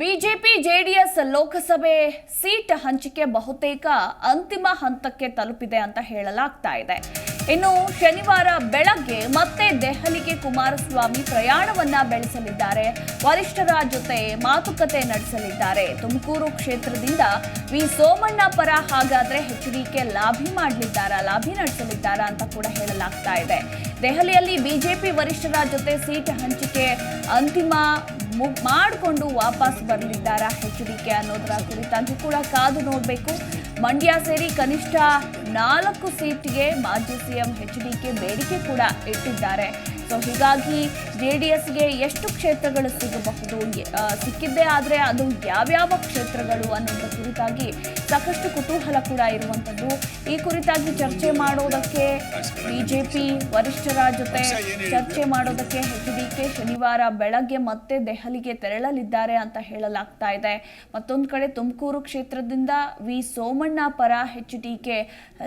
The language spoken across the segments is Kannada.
ಬಿಜೆಪಿ ಜೆಡಿಎಸ್ ಲೋಕಸಭೆ ಸೀಟ್ ಹಂಚಿಕೆ ಬಹುತೇಕ ಅಂತಿಮ ಹಂತಕ್ಕೆ ತಲುಪಿದೆ ಅಂತ ಹೇಳಲಾಗ್ತಾ ಇದೆ. ಇನ್ನು ಶನಿವಾರ ಬೆಳಗ್ಗೆ ಮತ್ತೆ ದೆಹಲಿಗೆ ಕುಮಾರಸ್ವಾಮಿ ಪ್ರಯಾಣವನ್ನ ಬೆಳೆಸಲಿದ್ದಾರೆ. ವರಿಷ್ಠರ ಜೊತೆ ಮಾತುಕತೆ ನಡೆಸಲಿದ್ದಾರೆ. ತುಮಕೂರು ಕ್ಷೇತ್ರದಿಂದ ವಿ ಸೋಮಣ್ಣ ಪರ ಹಾಗಾದ್ರೆ ಎಚ್ಡಿಕೆ ಲಾಭಿ ಮಾಡಲಿದ್ದಾರಾ, ಲಾಭಿ ನಡೆಸಲಿದ್ದಾರಾ ಅಂತ ಕೂಡ ಹೇಳಲಾಗ್ತಾ ಇದೆ. ದೆಹಲಿಯಲ್ಲಿ ಬಿಜೆಪಿ ವರಿಷ್ಠರ ಜೊತೆ ಸೀಟ್ ಹಂಚಿಕೆ ಅಂತಿಮ ಮಾಡಿಕೊಂಡು ವಾಪಸ್ ಬರಲಿದ್ದಾರಾ ಕೆ ಅನ್ನೋದರ ಕುರಿತಂತೆ ಕೂಡ ಕಾದು ನೋಡಬೇಕು. ಮಂಡ್ಯ ಸೇರಿ ಕನಿಷ್ಠ ನಾಲ್ಕು ಸೀಟ್ಗೆ ಮಾಜಿ ಸಿಎಂ ಕೆ ಬೇಡಿಕೆ ಕೂಡ ಇಟ್ಟಿದ್ದಾರೆ. ಸೊ ಹೀಗಾಗಿ ಜೆ ಡಿ ಎಸ್ಗೆ ಎಷ್ಟು ಕ್ಷೇತ್ರಗಳು ಸಿಗಬಹುದು ಸಿಕ್ಕಿದ್ದೇ ಆದರೆ ಅದು ಯಾವ್ಯಾವ ಕ್ಷೇತ್ರಗಳು ಅನ್ನೋದ್ರ ಕುರಿತಾಗಿ ಸಾಕಷ್ಟು ಕುತೂಹಲ ಕೂಡ ಇರುವಂಥದ್ದು. ಈ ಕುರಿತಾಗಿ ಚರ್ಚೆ ಮಾಡೋದಕ್ಕೆ ಬಿಜೆಪಿ ವರಿಷ್ಠರ ಜೊತೆ ಚರ್ಚೆ ಮಾಡೋದಕ್ಕೆ ಎಚ್ ಡಿ ಕೆ ಶನಿವಾರ ಬೆಳಗ್ಗೆ ಮತ್ತೆ ದೆಹಲಿಗೆ ತೆರಳಲಿದ್ದಾರೆ ಅಂತ ಹೇಳಲಾಗ್ತಾ ಇದೆ. ಮತ್ತೊಂದು ಕಡೆ ತುಮಕೂರು ಕ್ಷೇತ್ರದಿಂದ ವಿ ಸೋಮಣ್ಣ ಪರ ಎಚ್ ಡಿ ಕೆ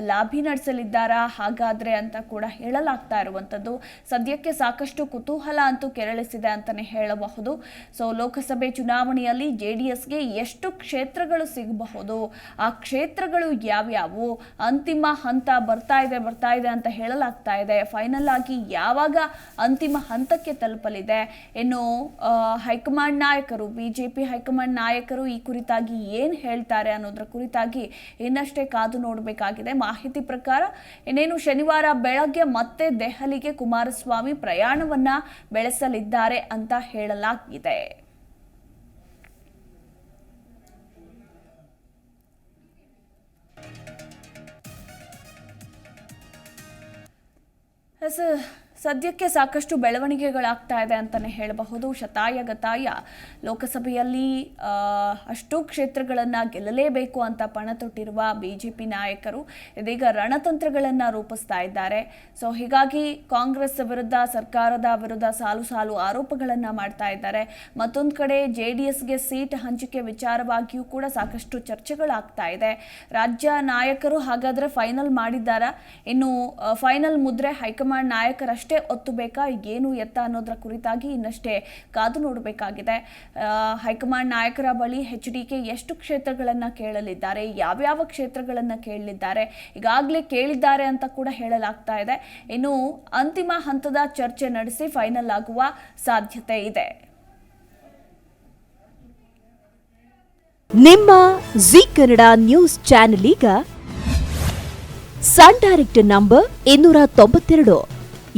ಲಾಭಿ ನಡೆಸಲಿದ್ದಾರಾ ಹಾಗಾದ್ರೆ ಅಂತ ಕೂಡ ಹೇಳಲಾಗ್ತಾ ಇರುವಂಥದ್ದು. ಸದ್ಯಕ್ಕೆ ಸಾಕಷ್ಟು ಕುತೂಹಲ ಅಂತೂ ಕೆರಳಿಸಿದೆ ಅಂತಾನೆ ಹೇಳಬಹುದು. ಸೊ ಲೋಕಸಭೆ ಚುನಾವಣೆಯಲ್ಲಿ ಜೆ ಡಿ ಎಸ್ಗೆ ಎಷ್ಟು ಕ್ಷೇತ್ರಗಳು ಸಿಗಬಹುದು, ಆ ಕ್ಷೇತ್ರಗಳು ಯಾವ್ಯಾವು, ಅಂತಿಮ ಹಂತ ಬರ್ತಾ ಇದೆ ಬರ್ತಾ ಇದೆ ಅಂತ ಹೇಳಲಾಗ್ತಾ ಇದೆ. ಫೈನಲ್ ಆಗಿ ಯಾವಾಗ ಅಂತಿಮ ಹಂತಕ್ಕೆ ತಲುಪಲಿದೆ ಇನ್ನು ಹೈಕಮಾಂಡ್ ನಾಯಕರು, ಬಿಜೆಪಿ ಹೈಕಮಾಂಡ್ ನಾಯಕರು ಈ ಕುರಿತಾಗಿ ಏನು ಹೇಳ್ತಾರೆ ಅನ್ನೋದ್ರ ಕುರಿತಾಗಿ ಇನ್ನಷ್ಟೇ ಕಾದು ನೋಡಬೇಕಾಗಿದೆ. ಮಾಹಿತಿ ಪ್ರಕಾರ, ಇನ್ನೇನು ಶನಿವಾರ ಬೆಳಗ್ಗೆ ಮತ್ತೆ ದೆಹಲಿಗೆ ಕುಮಾರಸ್ವಾಮಿ ಪ್ರಯಾಣವನ್ನ ಬೆಳೆಸಲಿದ್ದಾರೆ ಅಂತ ಹೇಳಲಾಗಿದೆ. ಎಸ್ ಸದ್ಯಕ್ಕೆ ಸಾಕಷ್ಟು ಬೆಳವಣಿಗೆಗಳಾಗ್ತಾ ಇದೆ ಅಂತಲೇ ಹೇಳಬಹುದು. ಶತಾಯ, ಗತಾಯ ಲೋಕಸಭೆಯಲ್ಲಿ ಅಷ್ಟು ಕ್ಷೇತ್ರಗಳನ್ನು ಗೆಲ್ಲಲೇಬೇಕು ಅಂತ ಪಣ ತೊಟ್ಟಿರುವ ಬಿ ಜೆ ಪಿ ನಾಯಕರು ಇದೀಗ ರಣತಂತ್ರಗಳನ್ನು ರೂಪಿಸ್ತಾ ಇದ್ದಾರೆ. ಸೊ, ಹೀಗಾಗಿ ಕಾಂಗ್ರೆಸ್ ವಿರುದ್ಧ, ಸರ್ಕಾರದ ವಿರುದ್ಧ ಸಾಲು ಸಾಲು ಆರೋಪಗಳನ್ನು ಮಾಡ್ತಾ ಇದ್ದಾರೆ. ಮತ್ತೊಂದು ಕಡೆ ಜೆ ಡಿ ಎಸ್ಗೆ ಸೀಟ್ ಹಂಚಿಕೆ ವಿಚಾರವಾಗಿಯೂ ಕೂಡ ಸಾಕಷ್ಟು ಚರ್ಚೆಗಳಾಗ್ತಾ ಇದೆ. ರಾಜ್ಯ ನಾಯಕರು ಹಾಗಾದರೆ ಫೈನಲ್ ಮಾಡಿದ್ದಾರಾ? ಇನ್ನು ಫೈನಲ್ ಮುದ್ರೆ ಹೈಕಮಾಂಡ್ ನಾಯಕರಷ್ಟೇ ಒತ್ತಬೇಕಾ? ಏನು ಎತ್ತ ಅನ್ನೋದರ ಕುರಿತಾಗಿ ಇನ್ನಷ್ಟೇ ಕಾದು ನೋಡಬೇಕಾಗಿದೆ. ಹೈಕಮಾಂಡ್ ನಾಯಕರ ಬಳಿ ಎಚ್ ಡಿ ಕೆ ಎಷ್ಟು ಕ್ಷೇತ್ರಗಳನ್ನು ಕೇಳಲಿದ್ದಾರೆ? ಯಾವ್ಯಾವ ಕ್ಷೇತ್ರಗಳನ್ನು ಕೇಳಲಿದ್ದಾರೆ? ಈಗಾಗಲೇ ಕೇಳಿದ್ದಾರೆ ಅಂತ ಕೂಡ ಹೇಳಲಾಗ್ತಾ ಇದೆ. ಇನ್ನು ಅಂತಿಮ ಹಂತದ ಚರ್ಚೆ ನಡೆಸಿ ಫೈನಲ್ ಆಗುವ ಸಾಧ್ಯತೆ ಇದೆ. ನಿಮ್ಮ ಜಿ ಕನ್ನಡ ನ್ಯೂಸ್ ಚಾನೆಲ್ ಈಗ ಸನ್ ಡೈರೆಕ್ಟ್ ನಂಬರ್ ಇನ್ನೂರ ತೊಂಬತ್ತೆರಡು.